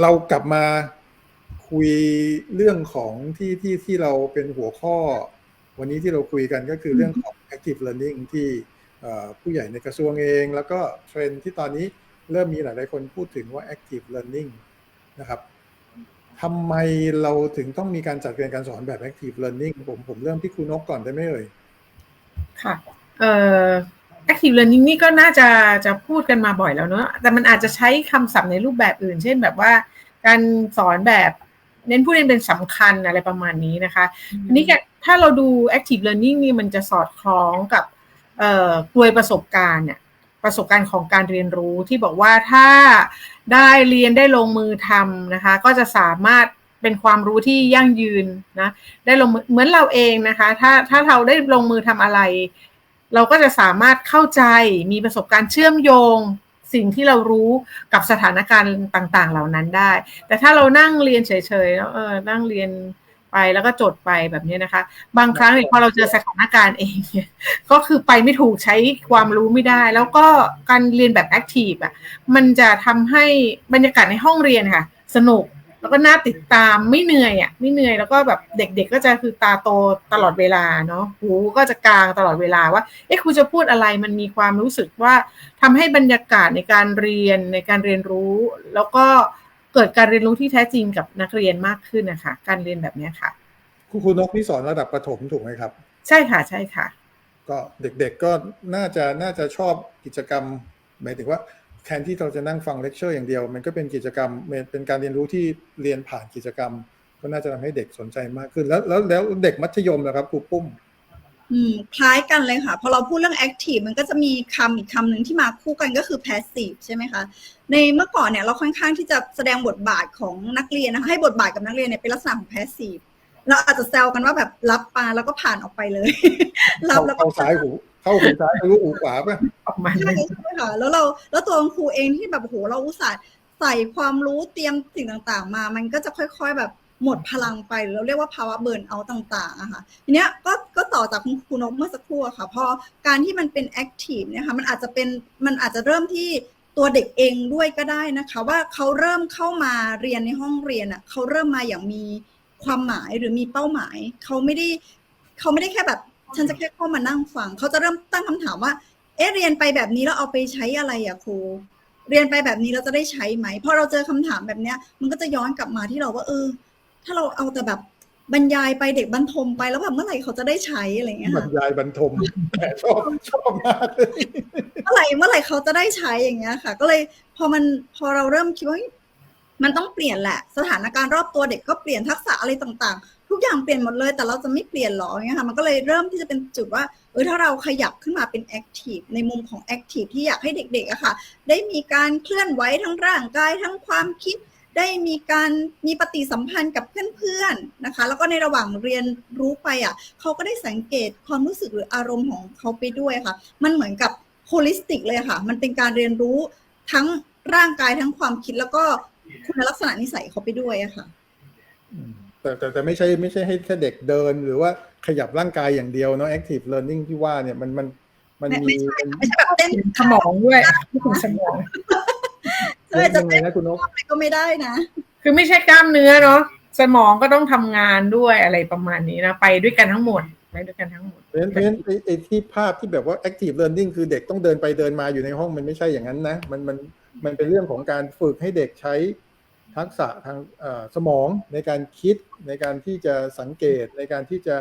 เรากลับมาคุยเรื่องของที่ที่ที่เราเป็นหัวข้อ วันนี้ที่เราคุยกันก็คือเรื่องของ active learning ที่เอ่อผู้ใหญ่ในกระทรวงเอง แล้วก็เทรนด์ที่ตอนนี้เริ่มมีหลาย ๆ คนพูดถึงว่า active learning นะครับทำไมเราถึงต้องมีการจัดเรียนการสอนแบบ active learning ผมผมเริ่มที่คุณนกก่อนได้ไหมเอ่ย ค่ะ เอ่อ active learning นี่ก็น่าจะจะพูดกันมาบ่อยแล้วเนอะแต่มันอาจจะใช้คำศัพท์ในรูปแบบอื่น เช่นแบบว่า การสอนแบบเน้นผู้เรียนเป็นสำคัญอะไรประมาณนี้นะคะอันนี้ถ้าเราดู active learning นี่มันจะสอดคล้องกับเอ่อกลวยประสบการณ์เนี่ยประสบการณ์ของการเรียนรู้ที่บอกว่าถ้าได้เรียนได้ลงมือทำนะคะ ก็จะสามารถเป็นความรู้ที่ยั่งยืนนะได้ลงมือเหมือนเราเองนะคะ ถ้าถ้าเราได้ลงมือทำอะไร เราก็จะสามารถเข้าใจมีประสบการณ์เชื่อมโยง สิ่งที่เรารู้กับสถานการณ์ต่าง ๆ เหล่านั้นได้ แต่ถ้าเรานั่งเรียนเฉยๆแล้วเออนั่งเรียนไปแล้วก็จดไปแบบนี้นะคะ บางครั้งพอเราเจอสถานการณ์เองเนี่ยก็คือไปไม่ถูกใช้ความรู้ไม่ได้ แล้วก็การเรียนแบบแอคทีฟอะมันจะทำให้บรรยากาศในห้องเรียนค่ะ สนุก แล้วก็น่าติดตามไม่เหนื่อยอะไม่เหนื่อยแล้วก็แบบเด็กๆก็จะคือตาโตตลอดเวลาเนาะหูก็จะกลางตลอดเวลาว่าเอ๊ะครูจะพูดอะไรมันมีความรู้สึกว่าทำให้บรรยากาศในการเรียนในการเรียนรู้ แล้วก็เกิดการเรียนรู้ที่แท้จริงกับนักเรียนมากขึ้นนะคะการเรียนแบบนี้ค่ะครูครูนกนี่สอนระดับประถมถูกไหมครับ ใช่ค่ะใช่ค่ะ ก็เด็กๆก็น่าจะน่าจะชอบกิจกรรมหมายถึงว่า แทนที่เราจะนั่งฟังเลคเชอร์อย่างเดียว มันก็เป็นกิจกรรมเป็นการเรียนรู้ที่เรียนผ่านกิจกรรม ก็น่าจะทำให้เด็กสนใจมากขึ้น แล้วแล้วแล้วเด็กมัธยมนะครับครูปุ้มอืมคล้ายกันเลยค่ะ พอเราพูดเรื่อง active มันก็จะมีคำอีกคำหนึ่งที่มาคู่กันก็คือ passive ใช่ไหมคะ ในเมื่อก่อนเนี่ยเราค่อนข้างที่จะแสดงบทบาทของนักเรียนนะคะให้บทบาทกับนักเรียนเนี่ยเป็นลักษณะของ passive เราอาจจะแซวกันว่าแบบรับมาแล้วก็ผ่านออกไปเลย รับแล้วก็ซ้ายหู เข้าหูซ้ายทะลุหูขวาป่ะออกมาใช่ใช่ค่ะแล้วเราแล้วตัวครูเองที่แบบโหเราอุตส่าห์ใส่ความรู้เตรียมสิ่งต่างๆ มา มันก็จะค่อยๆแบบหมดพลังไปเราเรียกว่าภาวะเบิร์นเอาต่างๆอะค่ะทีเนี้ยก็ก็ต่อจากคุณครูนกเมื่อสักครู่อะค่ะพอการที่มันเป็นแอคทีฟเนี่ยค่ะมันอาจจะเป็นมันอาจจะเริ่มที่ตัวเด็กเองด้วยก็ได้นะคะ ว่าเขาเริ่มเข้ามาเรียนในห้องเรียนอะเขาเริ่มมาอย่างมีความหมายหรือมีเป้าหมาย เขาไม่ได้เขาไม่ได้แค่แบบ ฉันจะแค่เข้ามานั่งฟังเขาจะเริ่มตั้งคำถามว่า เอ๊ะเรียนไปแบบนี้แล้วเอาไปใช้อะไรอะครูเรียนไปแบบนี้เราจะได้ใช้ไหมพอเราเจอคำถามแบบเนี้ย มันก็จะย้อนกลับมาที่เราว่า เออ ถ้าเราเอาแต่แบบบรรยายไปเด็กบรรทมไปแล้วแบบเมื่อไหร่เขาจะได้ใช้อะไรอย่างเงี้ยบรค่ะรยายบรรทมแหมชอบชอบมากเลยเมื่อไหร่เมื่อไหร่เขาจะได้ใช้อย่างเงี้ยค่ะ ก็เลยพอมันพอเราเริ่มคิดว่าเฮ้ยมันต้องเปลี่ยนแหละ สถานการณ์รอบตัวเด็กก็เปลี่ยนทักษะอะไรต่างๆทุก อย่างเปลี่ยนหมดเลย แต่เราจะไม่เปลี่ยนหรอเงี้ยค่ะมันก็เลยเริ่มที่จะเป็นจุดว่าเออถ้าเราขยับขึ้นมาเป็นแอคทีฟในมุมของแอคทีฟที่อยากให้เด็กๆอะค่ะ ได้มีการเคลื่อนไหวทั้งร่างกายทั้งความคิด ได้มีการมีปฏิสัมพันธ์กับเพื่อนๆนะคะ แล้วก็ในระหว่างเรียนรู้ไปอะเขาก็ได้สังเกตความรู้สึกหรืออารมณ์ของเขาไปด้วยค่ะ มันเหมือนกับโฮลิสติกเลยค่ะ มันเป็นการเรียนรู้ทั้งร่างกายทั้งความคิดแล้วก็คุณลักษณะนิสัยเขาไปด้วยอะค่ะ แต่แต่แต่ไม่ใช่ไม่ใช่ให้แค่เด็กเดิน หรือว่าขยับร่างกายอย่างเดียวเนาะ active learning ที่ว่าเนี่ยมันมันมันไม่มีไม่ใช่เป็นไม่ใช่แบบเต้นสมองด้วยพูดถึงสมองใช่จะยังไงเต้นนะคุณนกอะไรก็ไม่ได้นะ คือไม่ใช่กล้ามเนื้อเนาะสมองก็ต้องทำงานด้วยอะไรประมาณนี้นะไปด้วยกันทั้งหมดไปด้วยกันทั้งหมดเพราะฉะนั้นเพราะฉะนั้นไอ้ไอ้ที่ภาพที่แบบว่า active learning คือเด็กต้องเดินไปเดินมาอยู่ในห้องมันไม่ใช่อย่างนั้นนะ มันมันมันเป็นเรื่องของการฝึกให้เด็กใช้ ทักษะทางสมองในการคิดในการที่จะสังเกตในการที่จะ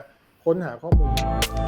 ค้นหาข้อมูล